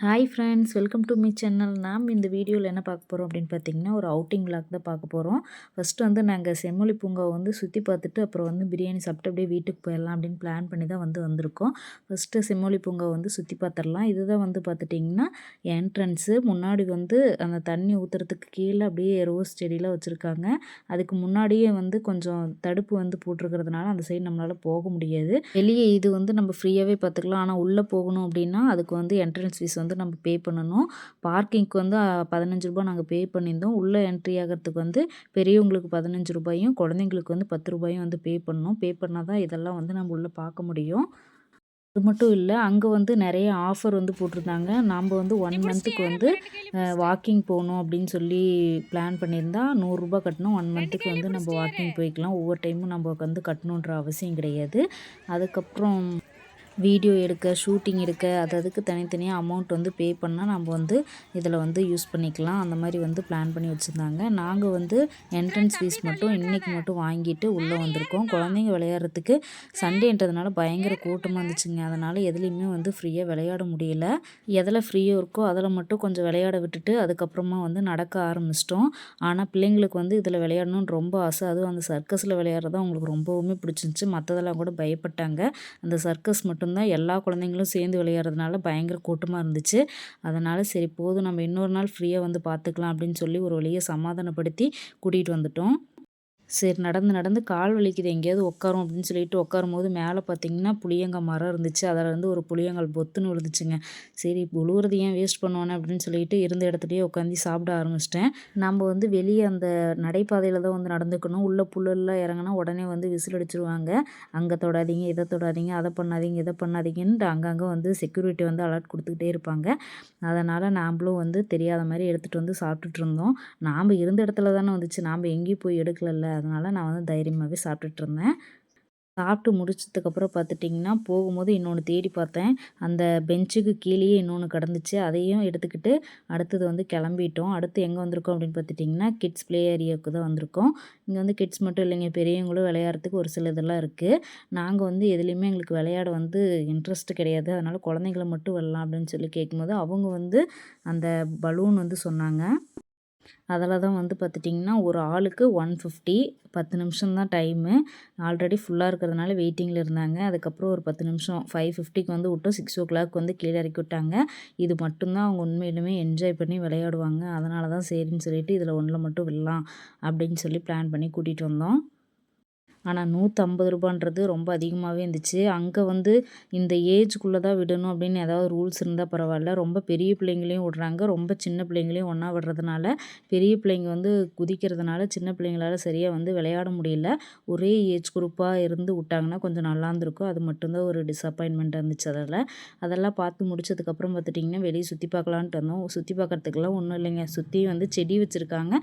Hi friends welcome to me channel நாம் இந்த வீடியோவில் என்ன பார்க்க போகிறோம் அப்படின்னு பார்த்தீங்கன்னா ஒரு அவுட்டிங் விளாக் தான் பார்க்க போகிறோம் ஃபஸ்ட்டு வந்து நாங்கள் செம்மொழி பூங்காவை வந்து சுற்றி பார்த்துட்டு அப்புறம் வந்து பிரியாணி சாப்பிட்டு அப்படியே வீட்டுக்கு போயிடலாம் அப்படின்னு பிளான் பண்ணி தான் வந்து வந்திருக்கோம். ஃபஸ்ட்டு செம்மொழி பூங்காவை வந்து சுற்றி பார்த்துடலாம். இதுதான் வந்து பார்த்துட்டிங்கன்னா என்ட்ரன்ஸு முன்னாடி வந்து அந்த தண்ணி ஊற்றுறதுக்கு கீழே அப்படியே ரோஸ் செடியெலாம் வச்சுருக்காங்க. அதுக்கு முன்னாடியே வந்து கொஞ்சம் தடுப்பு வந்து போட்டிருக்கிறதுனால அந்த சைடு நம்மளால் போக முடியாது. வெளியே இது வந்து நம்ம ஃப்ரீயாகவே பார்த்துக்கலாம். ஆனால் உள்ளே போகணும் அப்படின்னா அதுக்கு வந்து என்ட்ரன்ஸ் ஃபீஸ் வந்து நம்ம பே பண்ணணும். பார்க்கிங்க்கு வந்து பதினஞ்சு ரூபாய் நாங்கள் பே பண்ணியிருந்தோம். உள்ளே என்ட்ரி ஆகிறதுக்கு வந்து பெரியவங்களுக்கு பதினஞ்சு ரூபாயும் குழந்தைங்களுக்கு வந்து பத்து ரூபாயும் வந்து பே பண்ணணும். பே பண்ணால் தான் இதெல்லாம் வந்து நம்ம உள்ளே பார்க்க முடியும். அது மட்டும் இல்லை அங்கே வந்து நிறைய ஆஃபர் வந்து போட்டிருந்தாங்க. நாம் வந்து ஒன் மந்த்துக்கு வந்து வாக்கிங் போகணும் அப்படின்னு சொல்லி பிளான் பண்ணியிருந்தா நூறுரூபா கட்டணும் ஒன் மந்த்துக்கு வந்து நம்ம வாக்கிங் போய்க்கலாம். ஒவ்வொரு டைமும் நம்ம வந்து கட்டணுன்ற அவசியம் கிடையாது. அதுக்கப்புறம் வீடியோ எடுக்க ஷூட்டிங் எடுக்க அது அதுக்கு தனித்தனியாக அமௌண்ட் வந்து பே பண்ணால் நம்ம வந்து இதில் வந்து யூஸ் பண்ணிக்கலாம். அந்த மாதிரி வந்து பிளான் பண்ணி வச்சுருந்தாங்க. நாங்கள் வந்து என்ட்ரன்ஸ் ஃபீஸ் மட்டும் இன்றைக்கி மட்டும் வாங்கிட்டு உள்ளே வந்திருக்கோம். குழந்தைங்க விளையாடுறதுக்கு சண்டேன்றதுனால பயங்கர கூட்டமாக இருந்துச்சுங்க. அதனால் எதுலேயுமே வந்து ஃப்ரீயாக விளையாட முடியல. எதில் ஃப்ரீயாக இருக்கோ அதில் மட்டும் கொஞ்சம் விளையாட விட்டுட்டு அதுக்கப்புறமா வந்து நடக்க ஆரம்பிச்சிட்டோம். ஆனால் பிள்ளைங்களுக்கு வந்து இதில் விளையாடணும்னு ரொம்ப ஆசை. அதுவும் அந்த சர்க்கஸில் விளையாடுறது அவங்களுக்கு ரொம்பவுமே பிடிச்சிருந்துச்சி. மற்றதெல்லாம் கூட பயப்பட்டாங்க. அந்த சர்க்கஸ் மட்டும் மட்டும்தான் எல்லா குழந்தைங்களும் சேர்ந்து விளையாடுறதுனால பயங்கர கூட்டமாக இருந்துச்சு. அதனால் சரி போதும் நம்ம இன்னொரு நாள் ஃப்ரீயாக வந்து பார்த்துக்கலாம் அப்படின்னு சொல்லி ஒரு வழியை சமாதானப்படுத்தி கூட்டிகிட்டு வந்துட்டோம். சரி நடந்து நடந்து கால் வலிக்குது. எங்கேயாவது உட்காரும் அப்படின்னு சொல்லிட்டு உட்காரும் போது மேலே பார்த்தீங்கன்னா புளியங்காய் மரம் இருந்துச்சு. அதில் இருந்து ஒரு புளியங்கால் பொத்துன்னு விழுந்துச்சுங்க. சரி உழுவுறது ஏன் வேஸ்ட் பண்ணுவானே அப்படின்னு சொல்லிட்டு இருந்த இடத்துலையே உட்காந்து சாப்பிட ஆரம்பிச்சிட்டேன். நம்ம வந்து வெளியே அந்த நடைபாதையில் தான் வந்து நடந்துக்கணும். உள்ளே புல்லெல்லாம் இறங்கினா உடனே வந்து விசில் அடிச்சிருவாங்க. அங்கே தொடாதீங்க இதை தொடாதீங்க அதை பண்ணாதீங்க இதை பண்ணாதீங்கன்ட்டு அங்கங்கே வந்து செக்யூரிட்டி வந்து அலர்ட் கொடுத்துக்கிட்டே இருப்பாங்க. அதனால் நாம்ளும் வந்து தெரியாத மாதிரி எடுத்துகிட்டு வந்து சாப்பிட்டுட்டு இருந்தோம். நாம் இருந்த இடத்துல தானே வந்துச்சு. நாம் எங்கேயும் போய் எடுக்கலல்ல. அதனால் நான் வந்து தைரியமாகவே சாப்பிட்டுட்ருந்தேன். சாப்பிட்டு முடிச்சதுக்கப்புறம் பார்த்துட்டிங்கன்னா போகும்போது இன்னொன்று தேடி பார்த்தேன். அந்த பெஞ்சுக்கு கீழேயே இன்னொன்று கிடந்துச்சு. அதையும் எடுத்துக்கிட்டு அடுத்தது வந்து கிளம்பிட்டோம். அடுத்து எங்கே வந்திருக்கோம் அப்படின்னு பார்த்துட்டிங்கன்னா கிட்ஸ் ப்ளே ஏரியாவுக்கு தான் வந்திருக்கோம். இங்கே வந்து கிட்ஸ் மட்டும் இல்லைங்க பெரியவங்களும் விளையாடுறதுக்கு ஒரு சில இதெல்லாம் இருக்குது நாங்கள் வந்து எதுலேயுமே எங்களுக்கு விளையாட வந்து இன்ட்ரெஸ்ட் கிடையாது. அதனால் குழந்தைங்கள மட்டும் வரலாம் அப்படின்னு சொல்லி கேட்கும்போது அவங்க வந்து அந்த பலூன் வந்து சொன்னாங்க. அதில் தான் வந்து பார்த்துட்டிங்கன்னா ஒரு ஆளுக்கு ஒன் ஃபிஃப்டி பத்து நிமிஷம் தான் டைமு ஆல்ரெடி ஃபுல்லாக இருக்கிறதுனால வெயிட்டிங்கில் இருந்தாங்க. அதுக்கப்புறம் ஒரு பத்து நிமிஷம் ஃபைவ் ஃபிஃப்டிக்கு வந்து விட்டோம். சிக்ஸ் ஓ கிளாக் வந்து கீழே இறக்கி விட்டாங்க. இது மட்டும்தான் அவங்க உண்மையிலுமே என்ஜாய் பண்ணி விளையாடுவாங்க. அதனால தான் சரின்னு சொல்லிட்டு இதில் ஒன்றில் மட்டும் விடலாம் அப்படின்னு சொல்லி பிளான் பண்ணி கூட்டிகிட்டு வந்தோம். ஆனால் நூற்றம்பது ரூபான்றது ரொம்ப அதிகமாகவே இருந்துச்சு. அங்கே வந்து இந்த ஏஜ்குள்ளே தான் விடணும் அப்படின்னு ஏதாவது ரூல்ஸ் இருந்தால் பரவாயில்ல. ரொம்ப பெரிய பிள்ளைங்களையும் விடுறாங்க. ரொம்ப சின்ன பிள்ளைங்களையும் ஒன்றா விடுறதுனால பெரிய பிள்ளைங்க வந்து குதிக்கிறதுனால சின்ன பிள்ளைங்களால் சரியாக வந்து விளையாட முடியல. ஒரே ஏஜ் குரூப்பாக இருந்து விட்டாங்கன்னா கொஞ்சம் நல்லா இருந்திருக்கும். அது மட்டும்தான் ஒரு டிசப்பாயின்மெண்ட் இருந்துச்சு அதில். அதெல்லாம் பார்த்து முடிச்சதுக்கப்புறம் பார்த்துட்டிங்கன்னா வெளியே சுற்றி பார்க்கலான்ட்டு வந்தோம் சுற்றி பார்க்குறதுக்கெல்லாம் ஒன்றும் இல்லைங்க. சுற்றி வந்து செடி வச்சுருக்காங்க.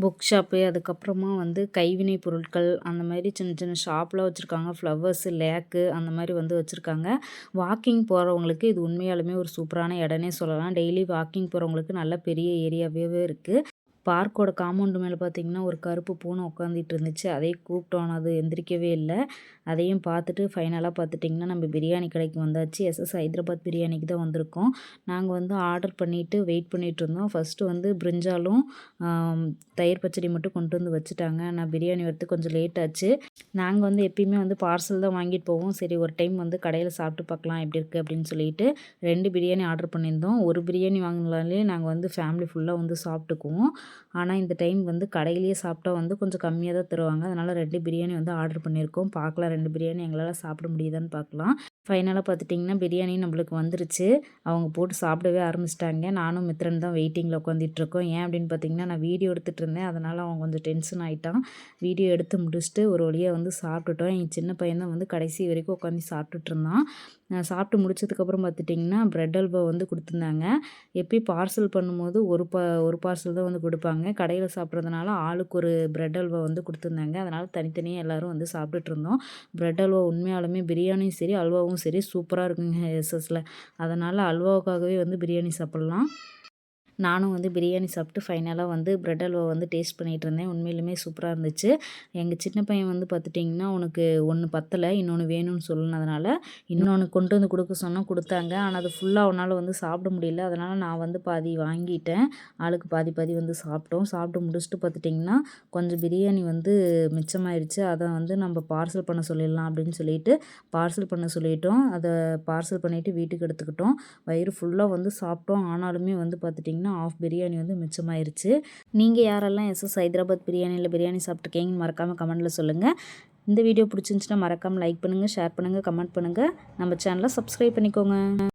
புக் ஷாப்பு அதுக்கப்புறமா வந்து கைவினை பொருட்கள் அந்த மாதிரி சின்ன சின்ன ஷாப்லாம் வச்சுருக்காங்க. ஃப்ளவர்ஸு லேக்கு அந்த மாதிரி வந்து வச்சுருக்காங்க. வாக்கிங் போகிறவங்களுக்கு இது உண்மையாலுமே ஒரு சூப்பரான இடம்னே சொல்லலாம். டெய்லி வாக்கிங் போகிறவங்களுக்கு நல்ல பெரிய ஏரியாவே இருக்குது பார்க்கோட காம்பவுண்டு மேலே பார்த்தீங்கன்னா ஒரு கருப்பு பூனை உட்காந்துட்டு இருந்துச்சு. அதையும் கூப்பிட்டோம் அது எந்திரிக்கவே இல்லை. அதையும் பார்த்துட்டு ஃபைனலாக பார்த்துட்டிங்கன்னா நம்ம பிரியாணி கடைக்கு வந்தாச்சு. எஸ்எஸ் ஹைதராபாத் பிரியாணிக்கு தான் வந்திருக்கோம். நாங்கள் வந்து ஆர்டர் பண்ணிவிட்டு வெயிட் பண்ணிகிட்டு இருந்தோம். ஃபஸ்ட்டு வந்து பிரிஞ்சாலும் தயிர் பச்சடி மட்டும் கொண்டு வந்து வச்சுட்டாங்க. நான் பிரியாணி வரது கொஞ்சம் லேட் ஆச்சு. நாங்கள் வந்து எப்பயுமே வந்து பார்சல் தான் வாங்கிட்டு போவோம். சரி ஒரு டைம் வந்து கடையில் சாப்பிட்டு பார்க்கலாம் எப்படி இருக்குது அப்படின்னு சொல்லிட்டு ரெண்டு பிரியாணி ஆர்டர் பண்ணியிருந்தோம். ஒரு பிரியாணி வாங்கினாலே நாங்கள் வந்து ஃபேமிலி ஃபுல்லாக வந்து சாப்பிட்டுக்குவோம். ஆனால் இந்த டைம் வந்து கடையிலேயே சாப்பிட்டா வந்து கொஞ்சம் கம்மியாக தான் தருவாங்க. அதனால் ரெண்டு பிரியாணி வந்து ஆர்டர் பண்ணியிருக்கோம். பார்க்கலாம் ரெண்டு பிரியாணி எங்களால் சாப்பிட முடியுதான்னு பார்க்கலாம். ஃபைனலாக பார்த்துட்டிங்கன்னா பிரியாணி நம்மளுக்கு வந்துருச்சு. அவங்க போட்டு சாப்பிடவே ஆரம்பிச்சிட்டாங்க. நானும் மித்ரன் தான் வெயிட்டிங்கில் உட்காந்துட்ருக்கோம் ஏன் அப்படின்னு பார்த்தீங்கன்னா நான் வீடியோ எடுத்துகிட்டு இருந்தேன். அதனால் அவங்க கொஞ்சம் டென்ஷன் ஆகிட்டான் வீடியோ எடுத்து முடிச்சுட்டு ஒரு வழியாக வந்து சாப்பிட்டுட்டோம். என் சின்ன பையன் தான் வந்து கடைசி வரைக்கும் உட்காந்து சாப்பிட்டுட்டு இருந்தான். சாப்பிட்டு முடிச்சதுக்கப்புறம் பார்த்துட்டிங்கன்னா ப்ரெட் அல்வா வந்து கொடுத்துருந்தாங்க. எப்பயும் பார்சல் பண்ணும்போது ஒரு பா ஒரு பார்சல் தான் வந்து கொடுப்பாங்க. கடையில் சாப்பிட்றதுனால ஆளுக்கு ஒரு ப்ரெட் அல்வா வந்து கொடுத்துருந்தாங்க. அதனால் தனித்தனியாக எல்லோரும் வந்து சாப்பிட்டுட்டு இருந்தோம். ப்ரெட் அல்வா உண்மையாலுமே பிரியாணியும் சரி அல்வாவும் சரி சூப்பராக இருக்குங்க எஸ்எஸில். அதனால் அல்வாவுக்காகவே வந்து பிரியாணி சாப்பிட்லாம். நானும் வந்து பிரியாணி சாப்பிட்டு ஃபைனலாக வந்து ப்ரெட் அல்வா வந்து டேஸ்ட் பண்ணிகிட்டு இருந்தேன். உண்மையிலுமே சூப்பராக இருந்துச்சு. எங்கள் சின்ன பையன் வந்து பார்த்துட்டிங்கன்னா உனக்கு ஒன்று பத்தலை இன்னொன்று வேணும்னு சொன்னதுனால இன்னொன்று கொண்டு வந்து கொடுக்க சொன்னால் கொடுத்தாங்க. ஆனால் அது ஃபுல்லாக அவனால் வந்து சாப்பிட முடியல. அதனால் நான் வந்து பாதி வாங்கிட்டேன். ஆளுக்கு பாதி பாதி வந்து சாப்பிட்டோம். சாப்பிட்டு முடிச்சுட்டு பார்த்துட்டிங்கன்னா கொஞ்சம் பிரியாணி வந்து மிச்சமாயிடுச்சு அதை வந்து நம்ம பார்சல் பண்ண சொல்லிடலாம் அப்படின்னு சொல்லிட்டு பார்சல் பண்ண சொல்லிட்டோம். அதை பார்சல் பண்ணிவிட்டு வீட்டுக்கு எடுத்துக்கிட்டோம். வயிறு ஃபுல்லாக வந்து சாப்பிட்டோம். ஆனாலுமே வந்து பார்த்துட்டிங்கன்னா ஆஃப் பிரியாணி வந்து மிச்சமாயிருச்சு. நீங்கள் யாரெல்லாம் எஸ்எஸ் ஹைதராபாத் பிரியாணியில் பிரியாணி சாப்பிட்ருக்கீங்கன்னு மறக்காமல் கமெண்ட்டில் சொல்லுங்கள் இந்த வீடியோ பிடிச்சிருந்துச்சின்னா மறக்காமல் லைக் பண்ணுங்கள் ஷேர் பண்ணுங்கள் கமெண்ட் பண்ணுங்கள் நம்ம சேனலை சப்ஸ்கிரைப் பண்ணிக்கோங்க.